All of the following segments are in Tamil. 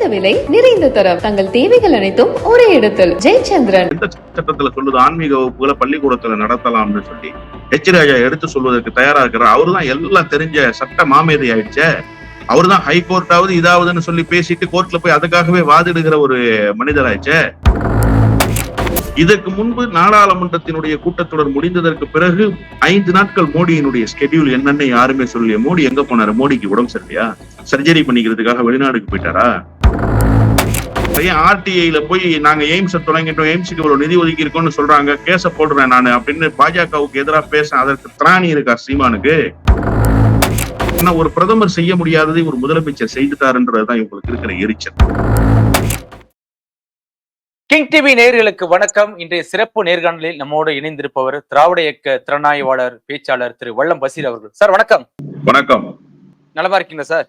குறைந்த விலை நிறைந்த தரம். தங்கள் தேவைகள் அனைத்தும் ஒரே இடத்தில். ஜெயச்சந்திரன். எந்த சட்டத்துல சொல்லுது ஆன்மீக வகுப்புகளை பள்ளிக்கூடத்துல நடத்தலாம்னு சொல்லி. ஹெச் ராஜா எடுத்து சொல்வதற்கு தயாரா இருக்கிறார் அவர்தான் எல்லாம் தெரிஞ்ச சட்ட மாமேதை ஆயிடுச்சே. அவர்தான் ஹை கோர்ட்டாவது இதாவதுன்னு சொல்லி பேசிட்டு கோர்ட்ல போய் அதுக்காகவே வாதிடுகிற ஒரு மனிதராயிடுச்சே இதற்கு முன்பு நாடாளுமன்றத்தினுடைய கூட்டத்தொடர் முடிந்ததற்கு பிறகு ஐந்து நாட்கள் மோடியினுடைய ஸ்கெடியூல் என்னன்னு யாருமே சொல்லலையே. மோடி எங்க போனாரு? மோடிக்கு உடம்பு சரியில்லையா? சர்ஜரி பண்ணிக்கிறதுக்காக வெளிநாடுக்கு போயிட்டாரா? ஏன் ஆர்டிஐல போய் நாங்க எய்ம்ஸ் தொடங்கிட்டோம் எய்ம்ஸுக்கு இவ்வளவு நிதி ஒதுக்கி இருக்கோம்னு சொல்றாங்க கேச போடுறேன் நானு அப்படின்னு பாஜகவுக்கு எதிராக பேச அதற்கு திராணி இருக்கா சீமானுக்கு. ஆனா ஒரு பிரதமர் செய்ய முடியாததை ஒரு முதலமைச்சர் செய்துட்டாருன்றதுதான் இவங்களுக்கு இருக்கிற எரிச்சல். கிங் டிவி நேயர்களுக்கு வணக்கம். இன்றைய சிறப்பு நேர்காணலில் நம்மோடு இணைந்திருப்பவர் திராவிட இயக்க திறனாய்வாளர் பேச்சாளர் திரு வல்லம் பசீர் அவர்கள். சார் வணக்கம். வணக்கம். நலமா இருக்கீங்களா சார்?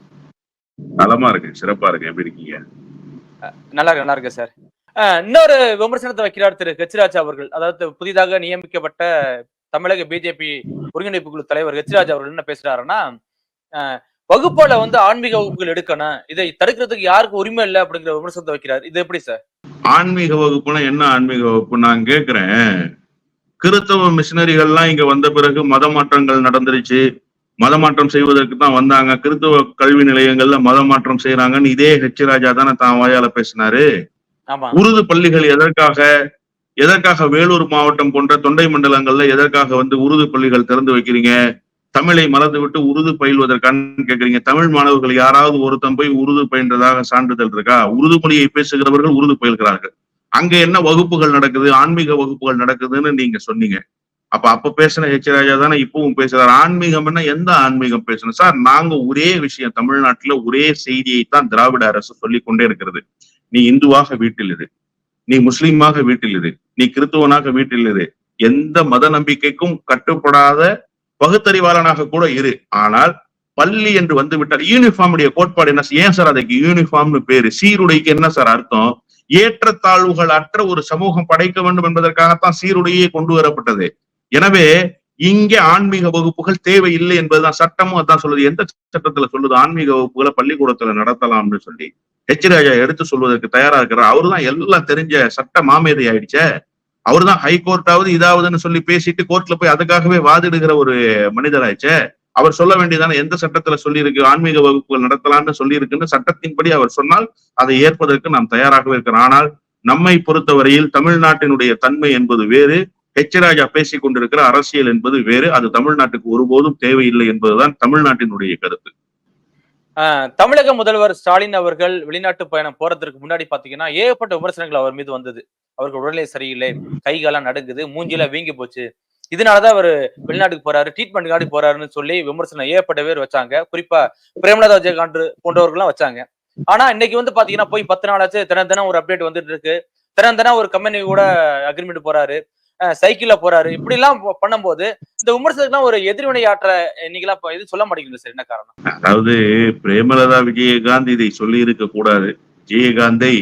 நலமா இருக்கு சிறப்பா இருக்கு எப்படி இருக்கீங்க? நல்லா இருக்கு நல்லா இருக்கு சார். இன்னொரு விமர்சனத்தை வைக்கிறார் திரு ஹெச்ராஜ் அவர்கள். அதாவது புதிதாக நியமிக்கப்பட்ட தமிழக பிஜேபி ஒருங்கிணைப்பு குழு தலைவர் ஹெச்ராஜ் அவர்கள் என்ன பேசுறாருன்னா வகுப்புல வந்து ஆன்மீக வகுப்புகள் எடுக்கணும். இதை தடுக்கிறதுக்கு யாருக்கும் உரிமை இல்லை அப்படிங்கிற விமர்சனத்தை வைக்கிறார். இது எப்படி சார்? ஆன்மீக வகுப்புனா என்ன ஆன்மீக வகுப்பு நான் கேக்குறேன். கிறிஸ்தவ மிஷினரிகள்லாம் இங்க வந்த பிறகு மத மாற்றங்கள் நடந்துருச்சு. மத மாற்றம் செய்வதற்கு தான் வந்தாங்க. கிறிஸ்தவ கல்வி நிலையங்கள்ல மத மாற்றம் செய்யறாங்கன்னு இதே ஹெச் ராஜா தானே தான் வாயால பேசினாரு. உருது பள்ளிகள் எதற்காக எதற்காக வேலூர் மாவட்டம் போன்ற தொண்டை மண்டலங்கள்ல எதற்காக வந்து உருது பள்ளிகள் திறந்து வைக்கிறீங்க? தமிழை மறந்து விட்டு உருது பயில்வதற்கான கேட்குறீங்க. தமிழ் மாணவர்கள் யாராவது ஒருத்தன் போய் உருது பயின்றதாக சான்றிதழ் இருக்கா? உருது மொழியை பேசுகிறவர்கள் உருது பயில்கிறார்கள். அங்க என்ன வகுப்புகள் நடக்குது? ஆன்மீக வகுப்புகள் நடக்குதுன்னு நீங்க சொன்னீங்க. அப்ப அப்ப பேசின ஹெச் ராஜா தானே இப்பவும் பேசுறாரு. ஆன்மீகம்னா எந்த ஆன்மீகம் பேசணும்? சார் நாங்க ஒரே விஷயம் தமிழ்நாட்டுல ஒரே செய்தியை தான் திராவிட அரசு சொல்லிக் கொண்டே இருக்கிறது. நீ இந்துவாக வீட்டில் இரு. நீ முஸ்லீமாக வீட்டில் இரு. நீ கிறிஸ்துவனாக வீட்டில் இரு. எந்த மத நம்பிக்கைக்கும் கட்டுப்படாத பகுத்தறிவாளனாக கூட இரு. ஆனால் பள்ளி என்று வந்து விட்டால் யூனிஃபார்முடைய கோட்பாடு என்ன ஏன் சார் அதுக்கு யூனிஃபார்ம்னு பேரு? சீருடைக்கு என்ன சார் அர்த்தம்? ஏற்றத்தாழ்வுகள் அற்ற ஒரு சமூகம் படைக்க வேண்டும் என்பதற்காகத்தான் சீருடையே கொண்டு வரப்பட்டது. எனவே இங்கே ஆன்மீக வகுப்புகள் தேவையில்லை என்பதுதான் சட்டமும் அதான் சொல்லுது. எந்த சட்டத்துல சொல்லுது? ஆன்மீக வகுப்புகளை பள்ளிக்கூடத்துல நடத்தலாம்னு சொல்லி. ஹெச் ராஜா எடுத்து சொல்வதற்கு தயாரா இருக்கிறார். அவர்தான் எல்லாம் தெரிஞ்ச சட்ட மாமேதை ஆயிடுச்சே. அவர்தான் ஹை கோர்ட்டாவது இதாவதுன்னு சொல்லி பேசிட்டு கோர்ட்ல போய் அதுக்காகவே வாதிடுகிற ஒரு மனிதராச்சே அவர் சொல்ல வேண்டியதான எந்த சட்டத்துல சொல்லியிருக்கு ஆன்மீக வகுப்புகள் நடத்தலாம்னு சொல்லியிருக்குன்னு சட்டத்தின்படி அவர் சொன்னால் அதை ஏற்பதற்கு நாம் தயாராகவே இருக்கிறோம். ஆனால் நம்மை பொறுத்தவரையில் தமிழ்நாட்டினுடைய தன்மை என்பது வேறு ஹெச் ராஜா பேசிக் கொண்டிருக்கிற அரசியல் என்பது வேறு அது தமிழ்நாட்டுக்கு ஒருபோதும் தேவையில்லை என்பதுதான் தமிழ்நாட்டினுடைய கருத்து. தமிழக முதல்வர் ஸ்டாலின் அவர்கள் வெளிநாட்டு பயணம் போறதுக்கு முன்னாடி பாத்தீங்கன்னா ஏகப்பட்ட விமர்சனங்கள் அவர் மீது வந்தது. அவருக்கு உடல்நிலை சரியில்லை கைகாலாம் நடுங்குது மூஞ்சில வீங்கி போச்சு. இதனாலதான் அவர் வெளிநாட்டுக்கு போறாரு ட்ரீட்மெண்ட்டுக்காண்டி போறாருன்னு சொல்லி விமர்சனம் ஏகப்பட்ட பேர் வச்சாங்க. குறிப்பா பிரேமலதா விஜயகாந்த் போன்றவர்கள்லாம் வச்சாங்க. ஆனா இன்னைக்கு வந்து பாத்தீங்கன்னா போய் பத்து நாள் ஆச்சு தினம் தினம் ஒரு அப்டேட் வந்துட்டு இருக்கு. தினம் தினம் ஒரு கம்பெனி கூட அக்ரிமெண்ட் போறாரு. சைக்கிள்ல போறாரு. இப்படி எல்லாம் பண்ணும்போது இந்த விமர்சனத்துக்குலாம் ஒரு எதிர்வினை ஆற்ற இன்னைக்கெல்லாம் இது சொல்ல மாட்டேங்குது சார். என்ன காரணம்? அதாவது பிரேமலதா விஜயகாந்த் இதை சொல்லி இருக்க கூடாது. விஜயகாந்தை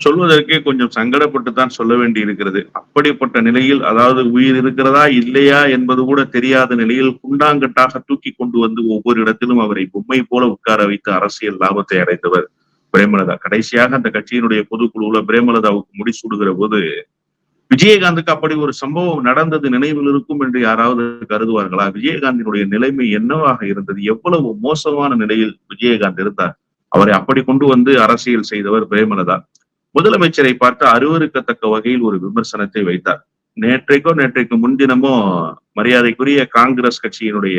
சொல்வதற்கே கொஞ்சம் சங்கடப்பட்டு தான் சொல்ல வேண்டி இருக்கிறது. அப்படிப்பட்ட நிலையில் அதாவது உயிர் இருக்கிறதா இல்லையா என்பது கூட தெரியாத நிலையில் குண்டாங்கட்டாக தூக்கி கொண்டு வந்து ஒவ்வொரு இடத்திலும் அவரை பொம்மை போல உட்கார வைத்து அரசியல் லாபத்தை அடைந்தவர் பிரேமலதா. கடைசியாக அந்த கட்சியினுடைய பொதுக்குழுவுல பிரேமலதாவுக்கு முடிசூடுகிற போது விஜயகாந்துக்கு அப்படி ஒரு சம்பவம் நடந்தது நினைவில் இருக்கும் என்று யாராவது கருதுவார்களா? விஜயகாந்தினுடைய நிலைமை என்னவாக இருந்தது? எவ்வளவு மோசமான நிலையில் விஜயகாந்த் இருந்தார்? அவரை அப்படி கொண்டு வந்து அரசியல் செய்தவர் பிரேமலதா. முதலமைச்சரை பார்த்து அருவருக்கத்தக்க வகையில் ஒரு விமர்சனத்தை வைத்தார். நேற்றைக்கோ நேற்றைக்கு முன்தினமோ மரியாதைக்குரிய காங்கிரஸ் கட்சியினுடைய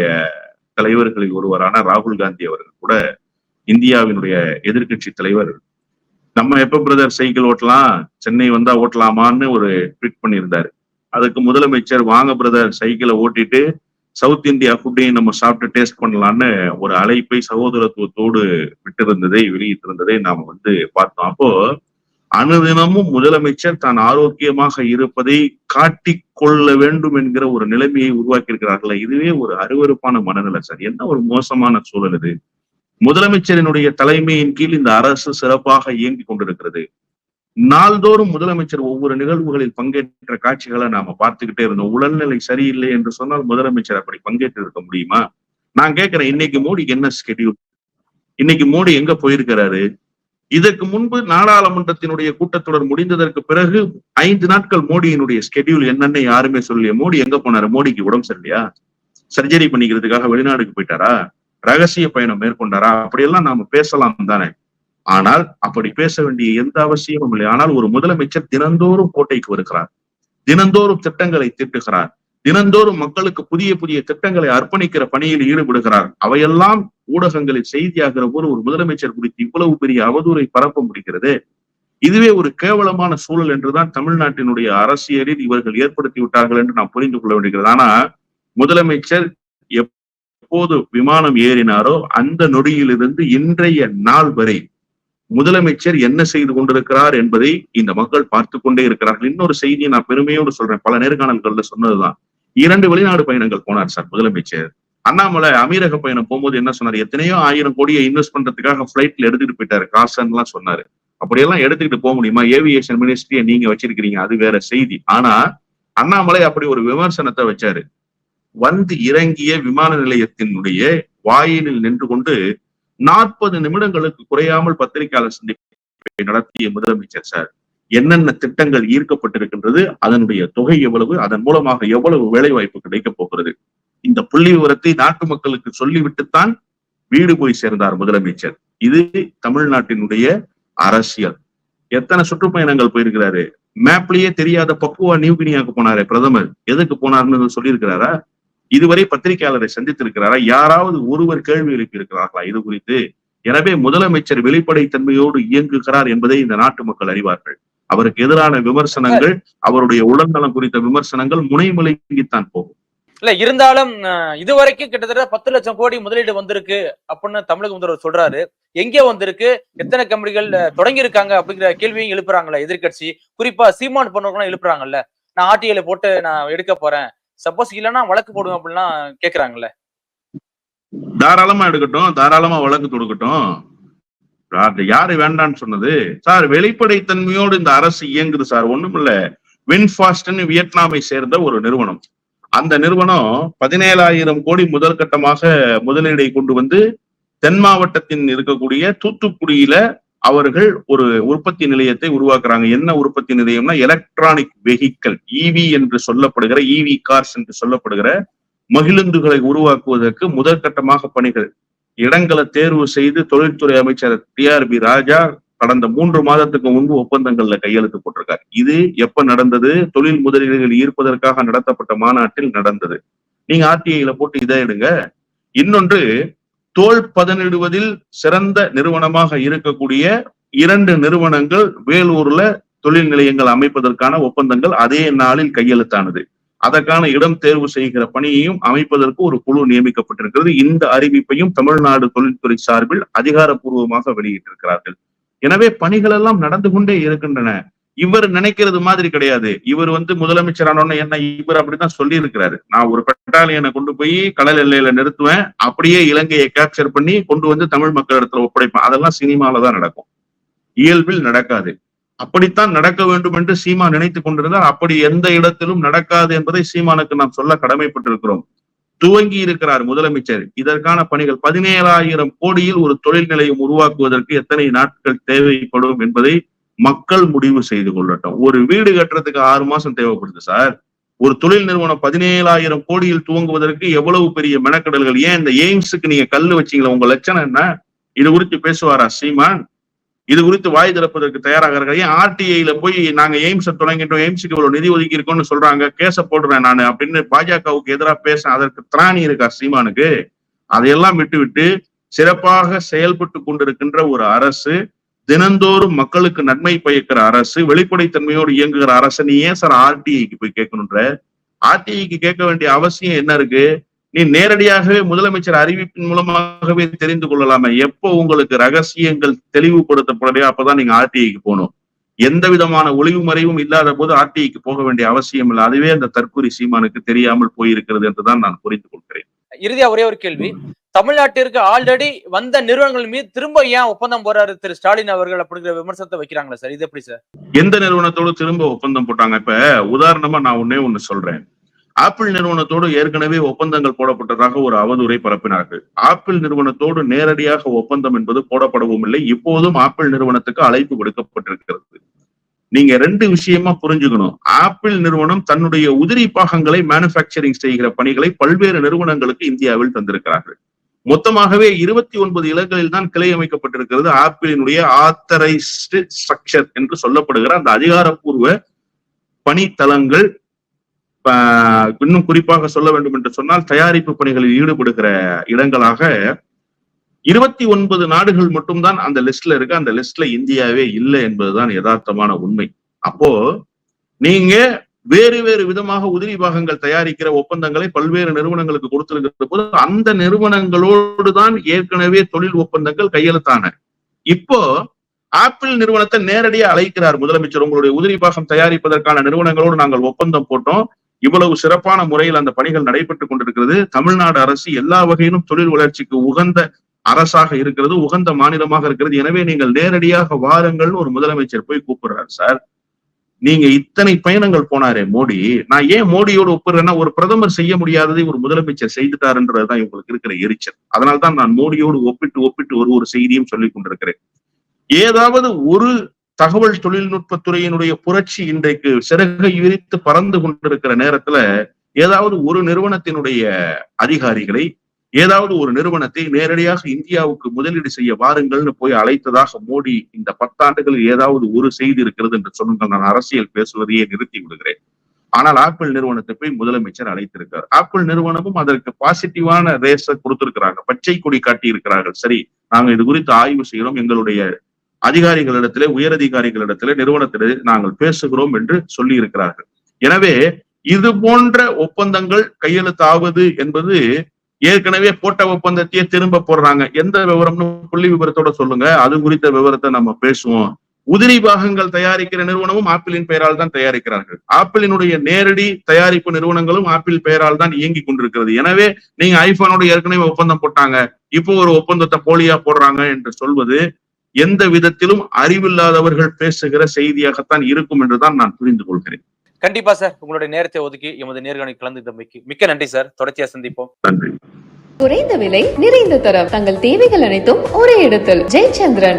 தலைவர்களில் ஒருவரான ராகுல் காந்தி அவர்கள் கூட இந்தியாவினுடைய எதிர்கட்சி தலைவர் நம்ம எப்ப பிரதர் சைக்கிள் ஓட்டலாம் சென்னை வந்தா ஓட்டலாமான்னு ஒரு ட்வீட் பண்ணியிருந்தாரு. அதுக்கு முதலமைச்சர் வாங்க பிரதர் சைக்கிளை ஓட்டிட்டு சவுத் இந்தியா ஃபுட்டையும் நம்ம சாப்பிட்டு டேஸ்ட் பண்ணலான்னு ஒரு அழைப்பை சகோதரத்துவத்தோடு விட்டிருந்ததை வெளியிட்டிருந்ததை நாம வந்து பார்த்தோம். அப்போ அனுதினமும் முதலமைச்சர் தான் ஆரோக்கியமாக இருப்பதை காட்டிக் கொள்ள வேண்டும் என்கிற ஒரு நிலைமையை உருவாக்கி இருக்கிறார்கள் இதுவே ஒரு அருவருப்பான மனநிலை சார். என்ன ஒரு மோசமான சூழல் இது? முதலமைச்சரினுடைய தலைமையின் கீழ் இந்த அரசு சிறப்பாக இயங்கி கொண்டிருக்கிறது. நாள்தோறும் முதலமைச்சர் ஒவ்வொரு நிகழ்வுகளில் பங்கேற்ற காட்சிகளை நாம பார்த்துக்கிட்டே இருந்தோம். உடல்நிலை சரியில்லை என்று சொன்னால் முதலமைச்சர் அப்படி பங்கேற்று இருக்க முடியுமா? நான் கேட்கிறேன் இன்னைக்கு மோடிக்கு என்ன ஸ்கெடியூல் இன்னைக்கு மோடி எங்க போயிருக்கிறாரு? இதற்கு முன்பு நாடாளுமன்றத்தினுடைய கூட்டத்தொடர் முடிந்ததற்கு பிறகு ஐந்து நாட்கள் மோடியினுடைய ஸ்கெடியூல் என்னன்னு யாருமே சொல்லலையே. மோடி எங்க போனாரு? மோடிக்கு உடம்பு சரியில்லையா? சர்ஜரி பண்ணிக்கிறதுக்காக வெளிநாடுக்கு போயிட்டாரா? ரகசிய பயணம் மேற்கொண்டாரா? அப்படியெல்லாம் நாம பேசலாம் தானே. ஆனால் அப்படி பேச வேண்டிய எந்த அவசியமும் இல்லை. ஆனால் ஒரு முதலமைச்சர் தினந்தோறும் கோட்டைக்கு வருகிறார். தினந்தோறும் திட்டங்களை தீட்டுகிறார். தினந்தோறும் மக்களுக்கு புதிய புதிய திட்டங்களை அர்ப்பணிக்கிற பணியில் ஈடுபடுகிறார். அவையெல்லாம் ஊடகங்களில் செய்தியாகிற போது ஒரு முதலமைச்சர் குறித்து இவ்வளவு பெரிய அவதூறை பரப்ப முடிகிறது? இதுவே ஒரு கேவலமான சூழல் என்றுதான் தமிழ்நாட்டினுடைய அரசியலில் இவர்கள் ஏற்படுத்தி விட்டார்கள் என்று நாம் புரிந்து கொள்ள வேண்டியிருக்கிறது. ஆனா முதலமைச்சர் எப்போது விமானம் ஏறினாரோ அந்த நொடியிலிருந்து இன்றைய நாள் வரை முதலமைச்சர் என்ன செய்து கொண்டிருக்கிறார் என்பதை இந்த மக்கள் பார்த்து கொண்டே இருக்கிறார்கள். இன்னொரு செய்தியை நான் பெருமையோடு சொல்றேன். பல நேர்காணல்கள்ல சொன்னதுதான். இரண்டு வெளிநாடு பயணங்கள் போனார் சார் முதலமைச்சர். அண்ணாமலை அமீரக பயணம் போகும்போது என்ன சொன்னார்? எத்தனையோ ஆயிரம் கோடியை இன்வெஸ்ட் பண்றதுக்காக பிளைட்ல எடுத்துட்டு போயிட்டாரு. காசன் எல்லாம் சொன்னாரு. அப்படியெல்லாம் எடுத்துக்கிட்டு போக முடியுமா? ஏவியேஷன் மினிஸ்ட்ரியை நீங்க வச்சிருக்கிறீங்க. அது வேற செய்தி. ஆனா அண்ணாமலை அப்படி ஒரு விமர்சனத்தை வச்சாரு. வந்து இறங்கிய விமான நிலையத்தினுடைய வாயிலில் நின்று கொண்டு நாற்பது நிமிடங்களுக்கு குறையாமல் பத்திரிகையாளர் சந்திப்பை நடத்திய முதலமைச்சர் சார் என்னென்ன திட்டங்கள் ஈர்க்கப்பட்டிருக்கின்றது அதனுடைய தொகை எவ்வளவு அதன் மூலமாக எவ்வளவு வேலை வாய்ப்பு கிடைக்கப் போகிறது இந்த புள்ளி விவரத்தை நாட்டு மக்களுக்கு சொல்லிவிட்டுத்தான் வீடு போய் சேர்ந்தார் முதலமைச்சர். இது தமிழ்நாட்டினுடைய அரசியல். எத்தனை சுற்றுப்பயணங்கள் போயிருக்கிறாரு? மேப்லயே தெரியாத பக்குவா நியூகினியாவுக்கு போனாரு பிரதமர். எதுக்கு போனார்னு சொல்லியிருக்கிறாரா? இதுவரை பத்திரிகையாளரை சந்தித்திருக்கிறாரா? யாராவது ஒருவர் கேள்வி எழுப்பியிருக்கிறார்களா? இது குறித்து எனவே முதலமைச்சர் வெளிப்படைத்தன்மையோடு இயங்குகிறார் என்பதை இந்த நாட்டு மக்கள் அறிவார்கள். அவருக்கு எதிரான விமர்சனங்கள் அவருடைய உடல்நலம் குறித்த விமர்சனங்கள் முனைமுலைக்குத்தான் போகும். இல்ல இருந்தாலும் இதுவரைக்கும் கிட்டத்தட்ட பத்து லட்சம் கோடி முதலீடு வந்திருக்கு அப்படின்னு தமிழக முதல்வர் சொல்றாரு. எங்கே வந்திருக்கு? எத்தனை கம்பெனிகள் தொடங்கி இருக்காங்க அப்படிங்கிற கேள்வியும் எழுப்புறாங்கல்ல எதிர்க்கட்சி. குறிப்பா சீமான் போனவங்க எழுப்புறாங்கல்ல. நான் ஆர்டிஐல போட்டு நான் எடுக்க போறேன். சப்போஸ் இல்லைன்னா வழக்கு போடுவோம் அப்படிலாம் கேக்குறாங்கல்ல. தாராளமா எடுக்கட்டும் தாராளமா வழக்கு தொடுக்கட்டும். யாரு வேண்டான்னு சொன்னது? சார் வெளிப்படைத்தன்மையோடு இந்த அரசு இயங்குது சார் ஒண்ணும் இல்ல வின்ஃபாஸ்ட்னு வியட்நாமை சேர்ந்த ஒரு நிறுவனம். அந்த நிறுவனம் பதினேழாயிரம் கோடி முதல் கட்டமாக முதலீடை கொண்டு வந்து தென் மாவட்டத்தின் இருக்கக்கூடிய தூத்துக்குடியில அவர்கள் ஒரு உற்பத்தி நிலையத்தை உருவாக்குறாங்க. என்ன உற்பத்தி நிலையம்னா எலக்ட்ரானிக் வெஹிக்கல் இவி என்று சொல்லப்படுகிற இவி கார்ஸ் என்று சொல்லப்படுகிற மகிழுந்துகளை உருவாக்குவதற்கு முதற்கட்டமாக பணிகள். இடங்களை தேர்வு செய்து தொழில்துறை அமைச்சர் டி ஆர் பி ராஜா கடந்த மூன்று மாதத்துக்கு முன்பு ஒப்பந்தங்கள்ல கையெழுத்து போட்டிருக்கார். இது எப்ப நடந்தது? தொழில் முதலீடுகள் ஈர்ப்பதற்காக நடத்தப்பட்ட மாநாட்டில் நடந்தது. நீங்க ஆர்டிஐல போட்டு இதை எடுங்க. இன்னொன்று தோல் பதனிடுவதில் சிறந்த நிறுவனமாக இருக்கக்கூடிய இரண்டு நிறுவனங்கள் வேலூர்ல தொழில் நிலையங்கள் அமைப்பதற்கான ஒப்பந்தங்கள் அதே நாளில் கையெழுத்தானது. அதற்கான இடம் தேர்வு செய்கிற பணியையும் அமைப்பதற்கு ஒரு குழு நியமிக்கப்பட்டிருக்கிறது. இந்த அறிவிப்பையும் தமிழ்நாடு தொழில்துறை சார்பில் அதிகாரப்பூர்வமாக வெளியிட்டிருக்கிறார்கள். எனவே பணிகள் எல்லாம் நடந்து கொண்டே இருக்கின்றன. இவர் நினைக்கிறது மாதிரி கிடையாது. இவர் வந்து முதலமைச்சரான என்ன இவர் அப்படிதான் சொல்லி இருக்கிறாரு நான் ஒரு பெட்டாலியனை கொண்டு போய் கடல் எல்லையில நிறுத்துவேன். அப்படியே இலங்கையை கேப்சர் பண்ணி கொண்டு வந்து தமிழ் மக்கள் இடத்துல ஒப்படைப்பேன். அதெல்லாம் சினிமால தான் நடக்கும். இயல்பில் நடக்காது. அப்படித்தான் நடக்க வேண்டும் என்று சீமா நினைத்துக் கொண்டிருந்தால் அப்படி எந்த இடத்திலும் நடக்காது என்பதை சீமானுக்கு நாம் சொல்ல கடமைப்பட்டிருக்கிறோம். துவங்கி இருக்கிறார் முதலமைச்சர். இதற்கான பணிகள் பதினேழாயிரம் கோடியில் ஒரு தொழில் நிலையம் உருவாக்குவதற்கு எத்தனை நாட்கள் தேவைப்படும் என்பதை மக்கள் முடிவு செய்து கொள்ளட்டும். ஒரு வீடு கட்டுறதுக்கு ஆறு மாசம் தேவைப்படுது சார். ஒரு தொழில் நிறுவனம் பதினேழாயிரம் கோடியில் துவங்குவதற்கு எவ்வளவு பெரிய மெனக்கடல்கள்? ஏன் இந்த எய்ம்ஸுக்கு நீங்க கல்லு வச்சீங்களா? உங்க லட்சணம் என்ன? இது குறித்து பேசுவாரா சீமான்? இது குறித்து வாய் திறப்பதற்கு தயாராக ஏன் ஆர்டிஐல போய் நாங்க எய்ம்ஸை தொடங்கிட்டோம் எய்ம்ஸுக்கு இவ்வளவு நிதி ஒதுக்கி இருக்கோம்னு சொல்றாங்க கேஸ போடுறேன் நான் அப்படின்னு பாஜகவுக்கு எதிராக பேச அதற்கு திராணி இருக்கா சீமானுக்கு? அதையெல்லாம் விட்டு விட்டு சிறப்பாக செயல்பட்டு கொண்டிருக்கின்ற ஒரு அரசு தினந்தோறும் மக்களுக்கு நன்மை பயக்கிற அரசு வெளிப்படைத்தன்மையோடு இயங்குகிற அரசு நீ ஏன் சார் ஆர்டிஐக்கு போய் கேட்கணுன்ற? ஆர்டிஐக்கு கேட்க வேண்டிய அவசியம் என்ன இருக்கு? நீ நேரடியாகவே முதலமைச்சர் அறிவிப்பின் மூலமாகவே தெரிந்து கொள்ளலாமே. எப்போ உங்களுக்கு ரகசியங்கள் தெளிவுபடுத்தப்படலையோ அப்பதான் நீங்க ஆர்டிஐக்கு போகணும். எந்த விதமான ஒளிவு மறைவும் இல்லாத போது ஆர்டிஐக்கு போக வேண்டிய அவசியம் இல்லை. அதுவே அந்த தற்கொலை சீமானுக்கு தெரியாமல் போயிருக்கிறது என்றுதான் நான் புரிந்து கொள்கிறேன். இறுதியா ஒரே ஒரு கேள்வி. தமிழ்நாட்டிற்கு ஆல்ரெடி வந்த நிறுவனங்கள் மீது திரும்ப ஏன் ஒப்பந்தம் போறாரு திரு ஸ்டாலின் அவர்கள் அப்படிங்கிற விமர்சனத்தை வைக்கிறாங்களா சார்? இது எப்படி சார்? எந்த நிறுவனத்தோடு திரும்ப ஒப்பந்தம் போட்டாங்க? இப்ப உதாரணமா நான் ஒன்னே ஒண்ணு சொல்றேன். ஆப்பிள் நிறுவனத்தோடு ஏற்கனவே ஒப்பந்தங்கள் போடப்பட்டதாக ஒரு அவதூறை பரப்பினார்கள். ஆப்பிள் நிறுவனத்தோடு நேரடியாக ஒப்பந்தம் என்பது போடப்படவும் இல்லை. இப்போதும் ஆப்பிள் நிறுவனத்துக்கு அழைப்பு விடுக்கப்பட்டிருக்கிறது. நீங்க ரெண்டு விஷயமா புரிஞ்சுக்கணும். ஆப்பிள் நிறுவனம் தன்னுடைய உதிரி பாகங்களை மேனுபேக்சரிங் செய்கிற பணிகளை பல்வேறு நிறுவனங்களுக்கு இந்தியாவில் தந்திருக்கிறார்கள். மொத்தமாகவே இருபத்தி ஒன்பது இலங்களில் தான் கிளை அமைக்கப்பட்டிருக்கிறது. ஆப்பிளினுடைய ஆத்தரைஸ்டு ஸ்ட்ரக்சர் என்று சொல்லப்படுகிற அந்த அதிகாரப்பூர்வ பணித்தளங்கள் இன்னும் குறிப்பாக சொல்ல வேண்டும் என்று சொன்னால் தயாரிப்பு பணிகளில் ஈடுபடுகிற இடங்களாக இருபத்தி ஒன்பது நாடுகள் மட்டும்தான் அந்த லிஸ்ட்ல இருக்கு. அந்த லிஸ்ட்ல இந்தியாவே இல்லை என்பதுதான் யதார்த்தமான உண்மை. அப்போ நீங்க வேறு வேறு விதமாக உதிரி பாகங்கள் தயாரிக்கிற ஒப்பந்தங்களை பல்வேறு நிறுவனங்களுக்கு கொடுத்திருக்கிற போது அந்த நிறுவனங்களோடு தான் ஏற்கனவே தொழில் ஒப்பந்தங்கள் கையெழுத்தான. இப்போ ஆப்பிள் நிறுவனத்தை நேரடியாக அழைக்கிறார் முதலமைச்சர். உங்களுடைய உதிரி பாகம் தயாரிப்பதற்கான நிறுவனங்களோடு நாங்கள் ஒப்பந்தம் போட்டோம். இவ்வளவு சிறப்பான முறையில் அந்த பணிகள் நடைபெற்றுக் கொண்டிருக்கிறது. தமிழ்நாடு அரசு எல்லா வகையிலும் தொழில் வளர்ச்சிக்கு உகந்த அரசாக இருக்கிறது உகந்த மாநிலமாக இருக்கிறது. எனவே நீங்கள் நேரடியாக வாருங்கள்னு ஒரு முதலமைச்சர் போய் கூப்பிடுறாரு சார். நீங்க இத்தனை பயணங்கள் போனாரே மோடி. நான் ஏன் மோடியோடு ஒப்புறேன்னா ஒரு பிரதமர் செய்ய முடியாததை ஒரு முதலமைச்சர் செய்துட்டாருன்றதுதான் இவங்களுக்கு இருக்கிற எரிச்சல். அதனால்தான் நான் மோடியோடு ஒப்பிட்டு ஒப்பிட்டு ஒரு ஒரு செய்தியும் சொல்லிக் கொண்டிருக்கிறேன். ஏதாவது ஒரு தகவல் தொழில்நுட்பத்துறையினுடைய புரட்சி இன்றைக்கு சிறகை விரித்து பறந்து கொண்டிருக்கிற நேரத்துல ஏதாவது ஒரு நிறுவனத்தினுடைய அதிகாரிகளை ஏதாவது ஒரு நிறுவனத்தை நேரடியாக இந்தியாவுக்கு முதலீடு செய்ய வாருங்கள்னு போய் அழைத்ததாக மோடி இந்த பத்தாண்டுகளில் ஏதாவது ஒரு செய்தி இருக்கிறது என்று சொன்னால் நான் அரசியல் பேசுவதையே நிறுத்தி விடுகிறேன். ஆனால் ஆப்பிள் நிறுவனத்தை போய் முதலமைச்சர் அழைத்திருக்கார். ஆப்பிள் நிறுவனமும் அதற்கு பாசிட்டிவான ரேஸ கொடுத்திருக்கிறாங்க. பச்சை கொடி காட்டி இருக்கிறார்கள் சரி நாங்க இது குறித்து ஆய்வு செய்கிறோம். எங்களுடைய அதிகாரிகளிடத்திலே உயரதிகாரிகளிடத்திலே நிறுவனத்திலே நாங்கள் பேசுகிறோம் என்று சொல்லி இருக்கிறார்கள் எனவே இது போன்ற ஒப்பந்தங்கள் கையெழுத்தாவது என்பது ஏற்கனவே போட்ட ஒப்பந்தத்தையே திரும்ப போடுறாங்க. எந்த விவரம்னு புள்ளி விவரத்தோட சொல்லுங்க. அது குறித்த விவரத்தை நம்ம பேசுவோம். உதிரி பாகங்கள் தயாரிக்கிற நிறுவனமும் ஆப்பிளின் பெயரால் தான் தயாரிக்கிறார்கள். ஆப்பிளினுடைய நேரடி தயாரிப்பு நிறுவனங்களும் ஆப்பிள் பெயரால் தான் இயங்கி கொண்டிருக்கிறது. எனவே நீங்க ஐபோனோட ஏற்கனவே ஒப்பந்தம் போட்டாங்க. இப்போ ஒரு ஒப்பந்தத்தை போலியா போடுறாங்க என்று சொல்வது எந்த விதத்திலும் அறிவில்லாதவர்கள் பேசுகிற செய்தியாகத்தான் இருக்கும் என்றுதான் நான் புரிந்து கொள்கிறேன். கண்டிப்பா சார். உங்களுடைய நேரத்தை ஒதுக்கி எமது நேர்காணல் கலந்துட்டமைக்கு மிக்க நன்றி சார். தொடர்ச்சியா சந்திப்போம். நன்றி. குறைந்த விலை நிறைந்த தரம். தங்கள் தேவைகள் அனைத்தும் ஒரே இடத்தில். ஜெயச்சந்திரன்.